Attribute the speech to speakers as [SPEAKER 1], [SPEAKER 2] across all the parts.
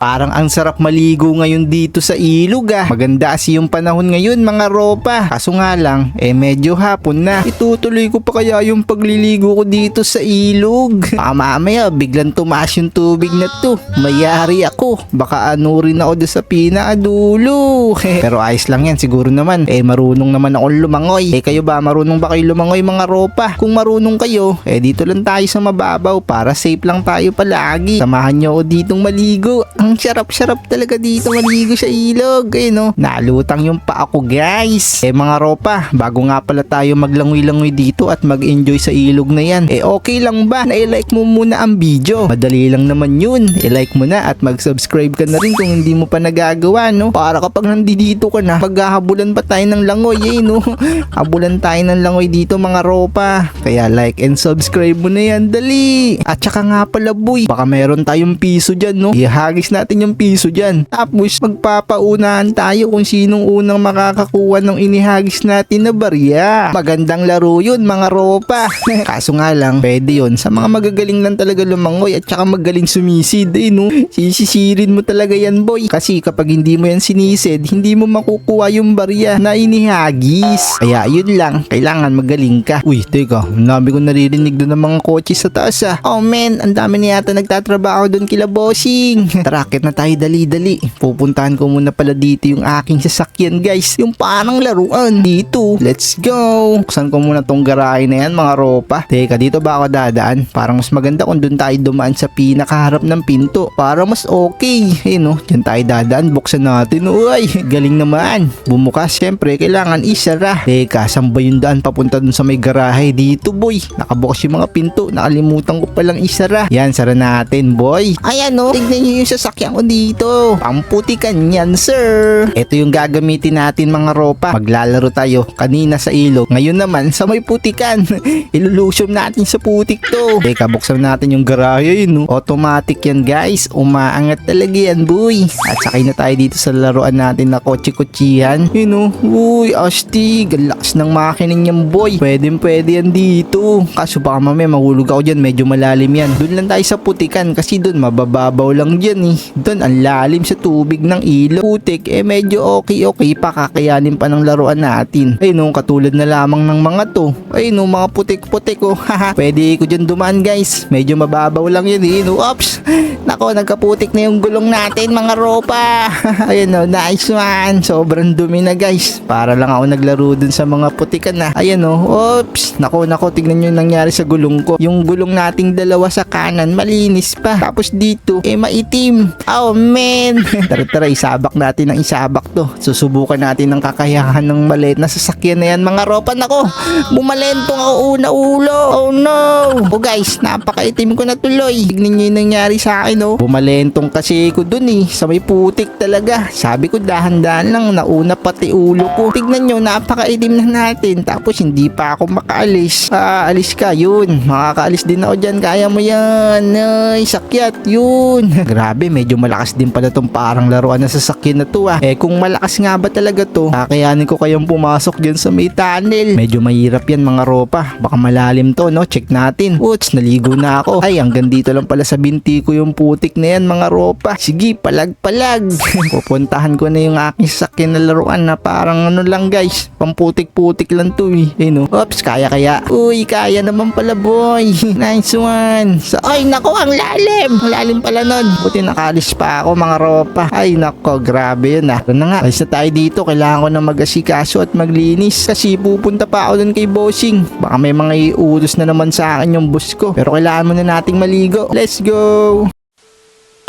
[SPEAKER 1] Parang ang sarap maligo ngayon dito sa ilog ah. Maganda kasi yung panahon ngayon mga ropa. Kaso nga lang, eh medyo hapon na. Itutuloy ko pa kaya yung pagliligo ko dito sa ilog. Baka mamaya biglang tumaas yung tubig na to. Mayari ako. Baka ano rin ako doon sa pinakadulo. Pero ayos lang yan siguro naman. Eh marunong naman ako lumangoy. Eh kayo ba marunong ba kayo lumangoy mga ropa? Kung marunong kayo, eh dito lang tayo sa mababaw para safe lang tayo palagi. Samahan nyo ako ditong maligo. Ang sarap-sarap talaga dito maligo sa ilog. Ayun no, nalutang yung pa ako guys. Eh mga ropa, bago nga pala tayo maglangoy-langoy dito at mag-enjoy sa ilog na yan. Eh okay lang ba na i-like mo muna ang video? Madali lang naman yun. I-like mo na at mag-subscribe ka na rin kung hindi mo pa nagagawa no. Para kapag nandito ka na, maghahabulan pa tayo ng langoy eh no. Habulan tayo ng langoy dito mga ropa. Kaya like and subscribe mo na yan, dali. At saka nga pala boy, baka meron tayong piso dyan no. Ihagis natin yung piso dyan. Tapos magpapaunahan tayo kung sinong unang makakakuha ng inihagis natin na barya. Magandang laro yun mga ropa. Kaso nga lang, pwede yun. Sa mga magagaling lang talaga lumangoy at saka magaling sumisid eh no. Sisisirin mo talaga yan boy. Kasi kapag hindi mo yan sinisid, hindi mo makukuha yung barya na inihagis. Kaya yun lang, kailangan magaling ka. Uy, teka, ang dami ko naririnig doon ng mga kotse sa taas ah. Oh man, ang dami na yata nagtatrabaho doon kila bossing. Tara, akit na tayo dali-dali. Pupuntahan ko muna pala dito yung aking sasakyan guys. Yung parang laruan dito. Let's go. Buksan ko muna tong garahe na yan mga ropa. Teka, dito ba ako dadaan? Parang mas maganda kung doon tayo dumaan sa pinakaharap ng pinto. Para mas okay. Ayun no, dyan tayo dadaan. Buksan natin. Uy, galing naman. Bumukas, syempre, kailangan isara. Teka, saan ba yung daan papunta dun sa may garahe dito boy? Nakabukas yung mga pinto. Nakalimutan ko palang isara. Yan, sara natin boy. Ayan no, tignan nyo yung sasakyan ko dito. Pamputikan yan sir. Ito yung gagamitin natin mga ropa. Maglalaro tayo kanina sa ilog. Ngayon naman sa may putikan. Ilulusyom natin sa putik to. Teka, buksan natin yung garahe yun no. Automatic yan guys. Umaangat talaga yan boy. At sakay na tayo dito sa laruan natin na kotse-kotsihan. Yun no. Uy, astig. Ang lakas ng makining yan boy. Pwede pwede yan dito. Kaso baka mamaya mahulog ako dyan. Medyo malalim yan. Doon lang tayo sa putikan kasi doon mabababaw lang dyan eh. Doon ang lalim sa tubig ng ilog. Putik eh medyo okay okay pa kakayanin pa ng laruan natin. Ay no, katulad na lamang ng mga to. Ay no, mga putik-putik oh. Haha, pwede ko dyan dumaan guys. Medyo mababaw lang yun eh. No, ops. Nako, nagkaputik na yung gulong natin mga ropa. Ayun no, nice one. Sobrang dumi na guys. Para lang ako naglaro dun sa mga putikan na. Ayan no, oops. Nako, nako, tignan nyo yung nangyari sa gulong ko. Yung gulong nating dalawa sa kanan, malinis pa. Tapos dito, eh maitim. Oh man. tara, tara, isabak natin ang isabak to. Susubukan natin ang kakayahan ng maliit na sasakyan na yan mga ropa. Nako, bumalentong ako una ulo. Oh no. Oh guys, napakaitim ko na tuloy. Tignan nyo yung nangyari sa akin oh. Bumalentong kasi ko dun eh. Sa may putik talaga. Sabi ko dahan-dahan lang. Nauna pati ulo ko. Tignan nyo, napakaitim na natin. Tapos hindi pa ako makaalis. Ah, alis ka. Yun. Makakaalis din ako dyan. Kaya mo yan. Ay, sakyat. Yun. Grabe, medyo malakas din pala tong parang laruan na sasakyan na to ah. Eh kung malakas nga ba talaga to, kakayanin ko kayong pumasok dyan sa may tunnel. Medyo mahirap yan mga ropa. Baka malalim to no. Check natin. Uts, naligo na ako. Ay, hanggang dito lang pala sa binti ko yung putik na yan mga ropa. Sige, palag-palag. Pupuntahan ko na yung aking sasakyan na laruan na parang ano lang guys. Pamputik-putik lang to eh. Eh no. Oops, kaya kaya. Uy, kaya naman pala boy. nice one. So, ay nako, ang lalim. Lalim pala nun. Buti nakalis pa ako mga ropa. Ay nako, grabe yun ah. Ano na nga, alis na tayo dito. Kailangan ko na mag-asikaso at maglinis. Kasi pupunta pa ako dun kay bossing. Baka may mga iutos na naman sa akin yung boss ko. Pero kailangan muna nating maligo. Let's go!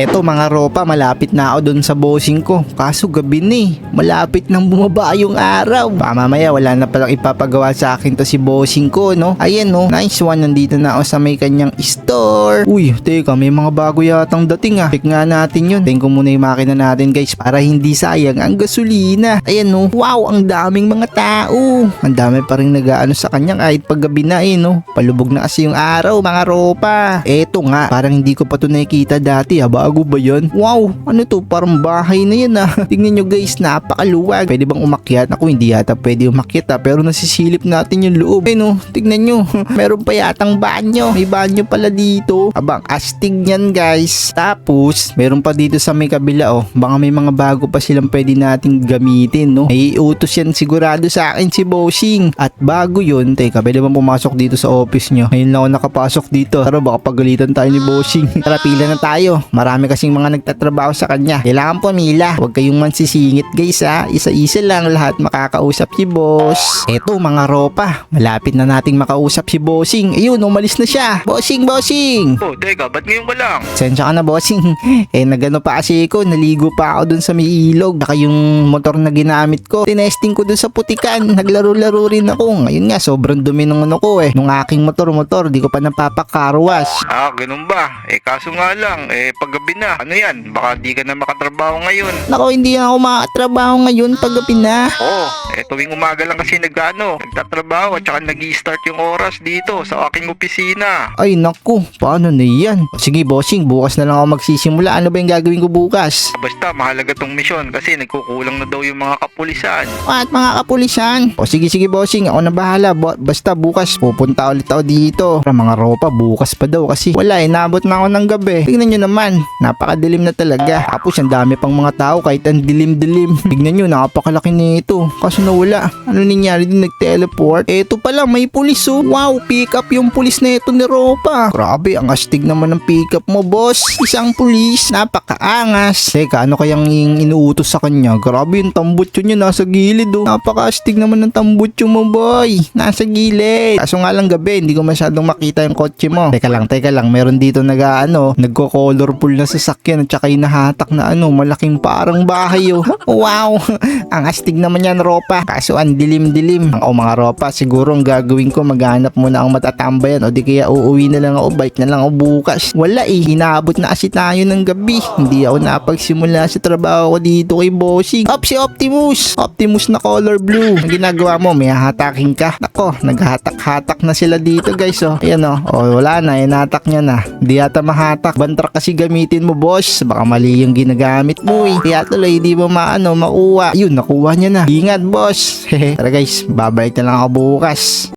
[SPEAKER 1] Eto mga ropa, malapit na ako dun sa bossing ko. Kaso gabi na eh. Malapit nang bumaba yung araw. Baka mamaya wala na palang ipapagawa sa akin to si bossing ko, no? Ayan, no? Nice one. Nandito na ako sa may kanyang store. Uy, teka, may mga bago yatang dating ah. Check nga natin yun. Tingko muna yung makina natin guys para hindi sayang ang gasolina. Ayan, no? Wow, ang daming mga tao. Ang dami pa rin nag-ano sa kanya kahit pag gabi na eh, no? Palubog na kasi yung araw, mga ropa. Eto nga, parang hindi ko pa to nakikita dati ah. Bago Bago ba yan? Wow, ano to? Parang bahay na yan ah. Tingnan nyo guys, napakaluwag. Pwede bang umakyat? Ako hindi yata pwede umakyat ah. Pero nasisilip natin yung loob. Eh no, tignan nyo. Meron pa yatang banyo. May banyo pala dito. Abang astig niyan guys. Tapos, meron pa dito sa may kabila oh. Baka may mga bago pa silang pwede nating gamitin no. May utos yan sigurado sa akin si Bossing. At bago yun, teka, pwede bang pumasok dito sa office nyo? Ngayon lang ako nakapasok dito. Tara, baka pagalitan tayo ni Bossing. Tara, pila na tayo. Marami kasing mga nagtatrabaho sa kanya. Kailangan pumila. Huwag kayong mansisingit guys ha. Isa-isa lang lahat makakausap si boss. Eto mga ropa. Malapit na nating makausap si Bossing. Ayun, umalis na siya. Bossing, Bossing!
[SPEAKER 2] Oh, teka, ba't ngayon ka lang?
[SPEAKER 1] Sensya ka na bossing. eh nagano pa kasi ko, naligo pa ako dun sa may ilog. Saka yung motor na ginamit ko, tinesting ko dun sa putikan. Naglaro-laro rin ako. Ngayon nga, sobrang dumi ng ano ko eh. Nung aking motor-motor, di ko pa napapakarwas.
[SPEAKER 2] Ah, ganun ba? Eh, kaso nga lang, eh, paggabi na. Ano yan? Baka di ka na makatrabaho ngayon.
[SPEAKER 1] Nako, hindi na ako makatrabaho ngayon pag gabi na.
[SPEAKER 2] Oo, eh, tuwing umaga lang kasi nagano, nagtatrabaho at saka nag start yung oras dito sa aking opisina.
[SPEAKER 1] Ay naku, paano na yan? Sige bossing, bukas na lang ako magsisimula. Ano ba yung gagawin ko bukas?
[SPEAKER 2] Basta, mahalaga tong misyon kasi nagkukulang na daw yung mga kapulisan.
[SPEAKER 1] At mga kapulisan. O sige sige bossing, ako na bahala. Bo- basta bukas pupunta ulit ako dito. Para mga ropa bukas pa daw kasi wala eh, na ako ng gabi. Tingnan nyo naman, napakadilim na talaga. Tapos ang dami pang mga tao kahit ang dilim-dilim. Tingnan nyo, napakalaki nito. Kaso nawala. Ano nangyari din nag-teleport? Eto pala, may pulis oh. Wow, pick up yung pulis na ito ni Ropa. Grabe, ang astig naman ng pick up mo, boss. Isang pulis, napakaangas. Teka, ano kayang inuutos sa kanya? Grabe yung tambutso niya nasa gilid oh. Napaka-astig naman ng tambutso mo, boy. Nasa gilid. Kaso nga lang gabi, hindi ko masyadong makita yung kotse mo. Teka lang, teka lang. Meron dito nag ano, nagko-colorful na sasakyan at saka inahatak na ano, malaking parang bahay oh. Wow, ang astig naman yan, Ropa. Kaso ang dilim-dilim. O mga Ropa, siguro ang gagawin ko, maghanap muna ang matatambayan o di kaya uuwi na lang ako, bike na lang ako bukas. Wala eh, inaabot na kasi tayo ng gabi. Hindi ako napagsimula sa trabaho ko dito kay Bossing. Up si Optimus! Optimus na color blue. Ang ginagawa mo, may hahatakin ka. Nako, naghahatak-hatak na sila dito guys oh. Ayan oh, oh wala na, inatak niya na. Hindi yata mahatak. Bantra kasi gamitin mo boss. Baka mali yung ginagamit mo eh. Kaya tuloy, di mo maano, makuha. Yun, nakuha niya na. Ingat boss. Tara guys, babalik na lang ako bukas.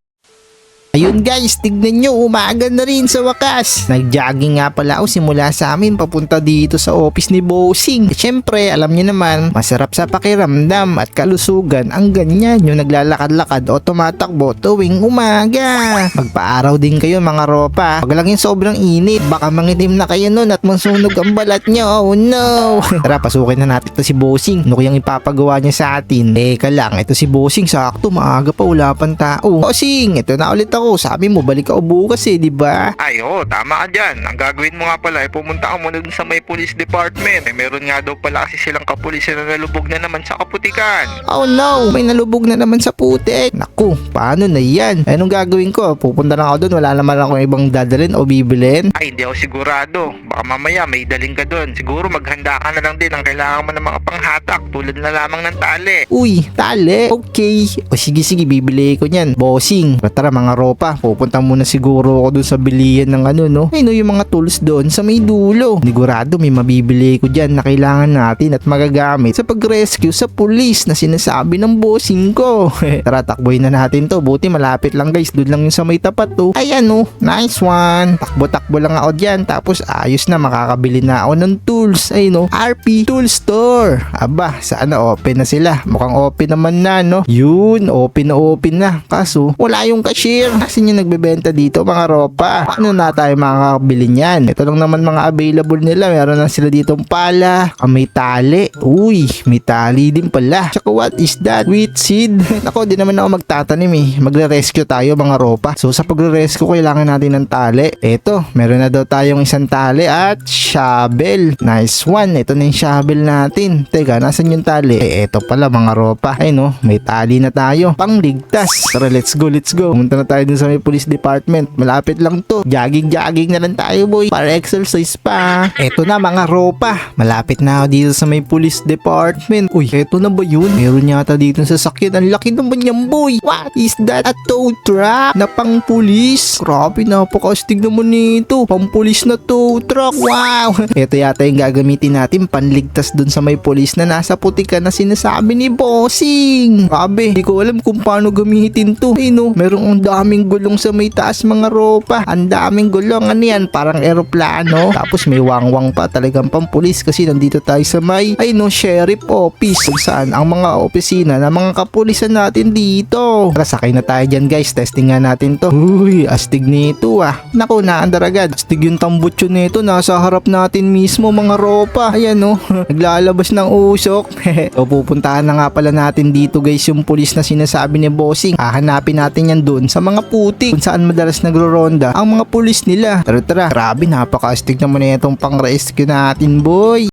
[SPEAKER 1] Ayun guys, tignan nyo, umaga na rin sa wakas. Nag-jogging nga pala ako simula sa amin papunta dito sa office ni Bossing. Eh, Siyempre, alam nyo naman, masarap sa pakiramdam at kalusugan ang ganyan yung naglalakad-lakad o tumatakbo tuwing umaga. Magpaaraw din kayo mga ropa. Pag laging sobrang init, baka mangitim na kayo nun at masunog ang balat nyo. Oh no! Tara, pasukin na natin to si Bossing. Ano kayang ipapagawa niya sa atin? Teka lang, ito si Bossing. Sakto, maaga pa, wala pang tao. Bossing, ito na ulit ako. Sabi mo, balik ako bukas eh, di ba?
[SPEAKER 2] Ay, oo, tama ka dyan. Ang gagawin mo nga pala, ay pumunta ka muna dun sa may police department. Eh, meron nga daw pala kasi silang kapulisan na nalubog na naman sa kaputikan.
[SPEAKER 1] Oh no, may nalubog na naman sa putik. Naku, paano na yan? Anong gagawin ko? Pupunta lang ako doon, wala naman ako ibang dadalhin o bibilin.
[SPEAKER 2] Ay, hindi ako sigurado. Baka mamaya may daling ka dun. Siguro maghanda ka na lang din ang kailangan mo ng mga panghatak tulad na lamang ng tali.
[SPEAKER 1] Uy, tali. Okay. O sige sige, bibili ko niyan. Bossing. Tara mga ropa, pupunta muna siguro ako doon sa bilihan ng ano no. Ay no, yung mga tools doon sa may dulo. Sigurado may mabibili ko dyan na kailangan natin at magagamit sa pag-rescue sa pulis na sinasabi ng bossing ko. Tara, takboy na natin to. Buti malapit lang guys, doon lang yung sa may tapat to. Ayan no, nice one. Takbo-takbo lang ako dyan. Tapos ayos na, makakabili na ako ng tools. Ay no, RP Tool Store. Aba, sana open na sila. Mukhang open naman na no. Yun, open na open na. Kaso, wala yung cashier. Kasi yung nagbebenta dito mga ropa. Paano na tayo makakabili niyan? Ito lang naman mga available nila. Meron na sila dito pala. Ah, may tali. Uy, may tali din pala. Tsaka what is that? Wheat seed. Ako, di naman ako magtatanim eh. Magre-rescue tayo mga ropa. So sa pagre-rescue, kailangan natin ng tali. Eto, meron na daw tayong isang tali at shovel. Nice one. Ito na yung shovel natin. Teka, nasan yung tali? Eh, eto pala mga ropa. Ay no, may tali na tayo. Pangligtas. Tara, let's go, let's go. Pumunta na tayo dun sa may police department. Malapit lang to. Jogging-jogging na lang tayo boy. Para exercise pa. Eto na mga ropa. Malapit na ako dito sa may police department. Uy, eto na ba yun? Meron yata dito sa sakyan. Ang laki naman yan boy. What is that? A tow truck na pang police. Grabe, napakastig naman nito. Pang police na tow truck. Wow. Eto yata yung gagamitin natin panligtas dun sa may police na nasa putika na sinasabi ni Bossing. Grabe, hindi ko alam kung paano gamitin to. Ay no, merong ang daming gulong sa may taas mga ropa. Ang daming gulong. Ano yan? Parang eroplano. Tapos may wangwang pa talagang pampulis kasi nandito tayo sa may, ay no, sheriff office. Kung saan ang mga opisina ng mga kapulisan natin dito. Tara, sakay na tayo dyan guys. Testing nga natin to. Uy, astig nito ah. Naku, naandar agad. Astig yung tambutso nito. Nasa harap natin mismo mga ropa. Ayan no, naglalabas ng usok. so pupuntahan na nga pala natin dito guys yung pulis na sinasabi ni Bossing. Hahanapin natin yan doon sa mga putik kung saan madalas nagro-ronda ang mga pulis nila. Tara tara, grabe napaka-astig naman na itong pang-rescue natin boy.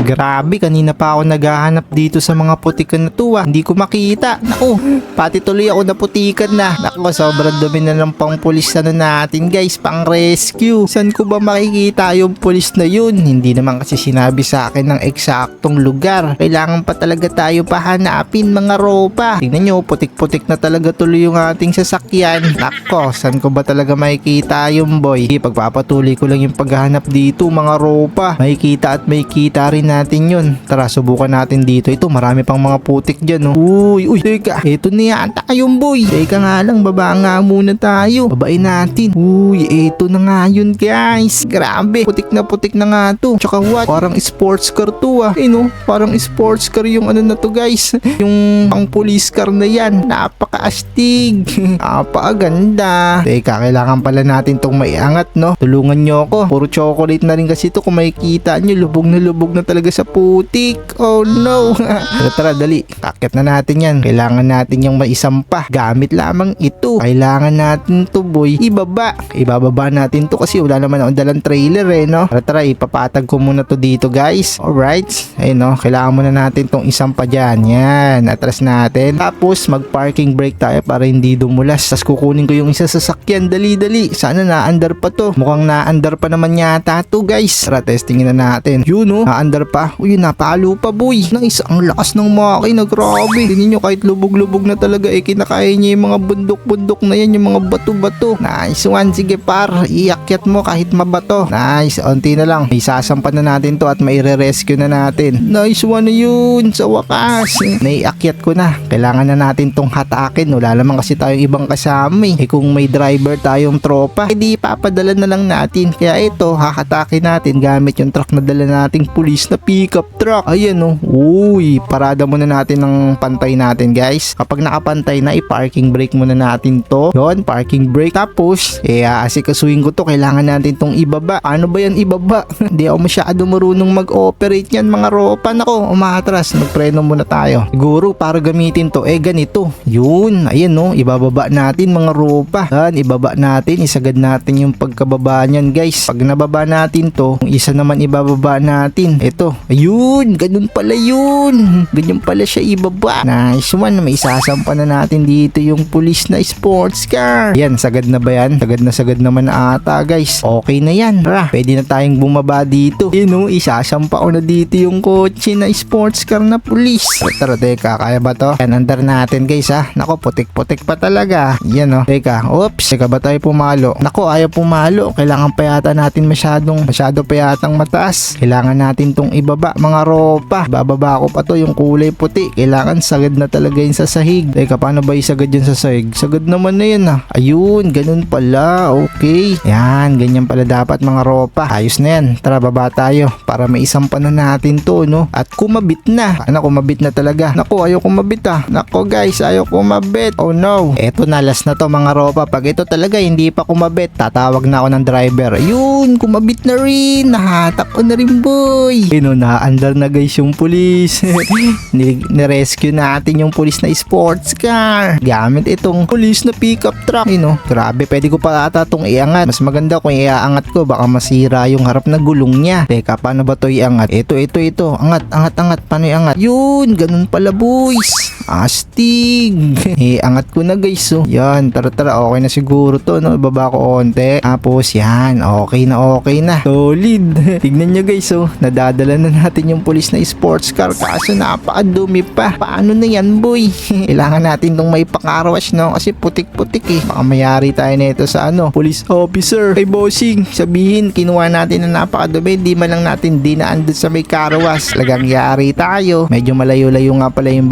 [SPEAKER 1] Grabe, kanina pa ako naghahanap dito sa mga putikan na to ah. Hindi ko makita. Naku, pati tuloy ako naputikan na. Naku, sobrang dumi na ng pang pulis na natin guys, pang rescue. Saan ko ba makikita yung pulis na yun? Hindi naman kasi sinabi sa akin ng eksaktong lugar. Kailangan pa talaga tayo pahanapin mga ropa. Tingnan nyo, putik-putik na talaga tuloy yung ating sasakyan. Nako, saan ko ba talaga makikita yung boy? Pagpapatuloy ko lang yung paghahanap dito mga ropa. Makikita at makikita rin natin yun. Tara, subukan natin dito. Ito, marami pang mga putik dyan, no? Uy, uy, teka. Ito na yata yung boy. Teka nga lang, baba nga muna tayo. Babain natin. Uy, ito na nga yun, guys. Grabe, putik na putik na nga to. Tsaka what? Parang sports car to, ah. Eh, no? Parang sports car yung ano na to, guys. yung pang police car na yan. Napaka-astig. Napakaganda. Teka, kailangan pala natin tong maiangat, no? Tulungan nyo ako. Puro chocolate na rin kasi to kung makikita nyo. Lubog na lubog na talaga sa putik. Oh no. tara, tara, dali. Kakit na natin yan. Kailangan natin yung maisampa. Gamit lamang ito. Kailangan natin to boy. Ibaba. Ibababa natin to kasi wala naman akong dalang trailer eh, no? Tara, tara, ipapatag ko muna to dito guys. Alright. Ayun, no? Kailangan muna natin tong isampa dyan. Yan. Atras natin. Tapos, mag-parking brake tayo para hindi dumulas. Tapos kukunin ko yung isa sa sakyan. Dali, dali. Sana na-under pa to. Mukhang na-under pa naman yata to guys. Tara, testingin na natin. Yun, no? Na-under pa. Uy, napalo pa boy. Nice. Ang lakas ng makina. Grabe. Tingnan nyo kahit lubog-lubog na talaga eh. Kinakaya niya yung mga bundok-bundok na yan. Yung mga bato-bato. Nice one. Sige par. Iakyat mo kahit mabato. Nice. Unti na lang. May sasampan na natin to at may re-rescue na natin. Nice one yun. Sa wakas. Naiakyat ko na. Kailangan na natin tong hatakin. Wala naman kasi tayong ibang kasama eh. Eh kung may driver tayong tropa, edi papadala na lang natin. Kaya ito, hahatakin natin gamit yung truck na dala nating pulis na pickup truck. Ayan oh. Uy, parada muna natin ng pantay natin guys. Kapag nakapantay na, i-parking brake muna natin to. Yon, parking brake. Tapos, eh, aasikasuhin ko to. Kailangan natin tong ibaba. Ano ba yan ibaba? Hindi ako masyado marunong mag-operate yan mga ropa. Nako, umaatras. Magpreno muna tayo. Siguro, para gamitin to, eh ganito. Yun, ayan no. Ibababa natin mga ropa. Yan, ibaba natin. Isagad natin yung pagkababa niyan guys. Pag nababa natin to, isa naman ibababa natin. Ito, ayun, ganun pala yun. Ganyan pala siya ibaba. Nice one, may isasampa na natin dito yung pulis na sports car. Yan, sagad na ba yan? Sagad na sagad naman ata guys. Okay na yan. Tara, pwede na tayong bumaba dito. Yun no, isasampa ko na dito yung kotse na sports car na pulis. Tara, teka, kaya ba to? Yan, andar natin guys ha. Nako, putik-putik pa talaga. Yan oh. Teka, oops, teka ba tayo pumalo? Nako, ayaw pumalo. Kailangan pa yata natin masyadong, masyado pa yatang mataas. Kailangan natin tong ibaba, mga ropa. Bababa ko pa to yung kulay puti. Kailangan sagad na talaga yun sa sahig. Teka, paano ba isagad yun sa sahig? Sagad naman na yun ah. Ayun, ganun pala. Okay. Yan, ganyan pala dapat mga ropa. Ayos na yan. Tara, baba tayo para may isang pa na natin to, no? At kumabit na. Ano, kumabit na talaga. Nako, ayaw kumabit ah. Nako guys, ayaw kumabit. Oh no. Eto na, last na to mga ropa. Pag ito talaga hindi pa kumabit, tatawag na ako ng driver. Ayun, kumabit na rin. Nahatak ko na rin boy. Ayun, na-under na guys yung pulis. Ni- Nirescue natin yung pulis na sports car. Gamit itong pulis na pickup truck. Ayun, oh. grabe. Pwede ko pa ata itong iangat. Mas maganda kung iaangat ko. Baka masira yung harap na gulong niya. Teka, paano ba to iangat? Ito, ito, ito. Angat, angat, angat. Paano iangat? Yun, ganun pala boys. Astig. eh, angat ko na guys. So, yan. Tara, tara. Okay na siguro to. No? Ibaba ko onte. Tapos, yan. Okay na, okay na. Solid. Tignan nyo guys. So, nadadala na natin yung pulis na sports car. Kaso napakadumi pa. Paano na yan, boy? Kailangan natin tong may pakarwash, no? Kasi putik-putik eh. Baka mayari tayo nito sa ano. Police officer. Ay, bossing. Sabihin, kinuha natin na napakadumi. Di man lang natin dinaan dun sa may karawas. Lagang yari tayo. Medyo malayo-layo nga pala yung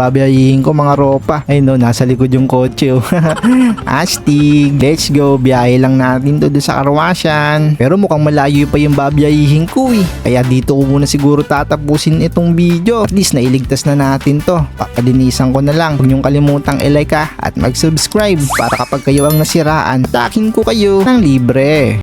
[SPEAKER 1] babayahin ko mga ropa. Ay no, nasa likod yung kotse. oh. Astig. Let's go. Biyahe lang natin to sa karwasyan. Pero mukhang malayo pa yung babayahin ko eh. Kaya dito ko muna siguro tatapusin itong video. At least nailigtas na natin to. Papadinisan ko na lang. Huwag niyong kalimutang i-like ha at mag-subscribe para kapag kayo ang nasiraan, takin ko kayo ng libre.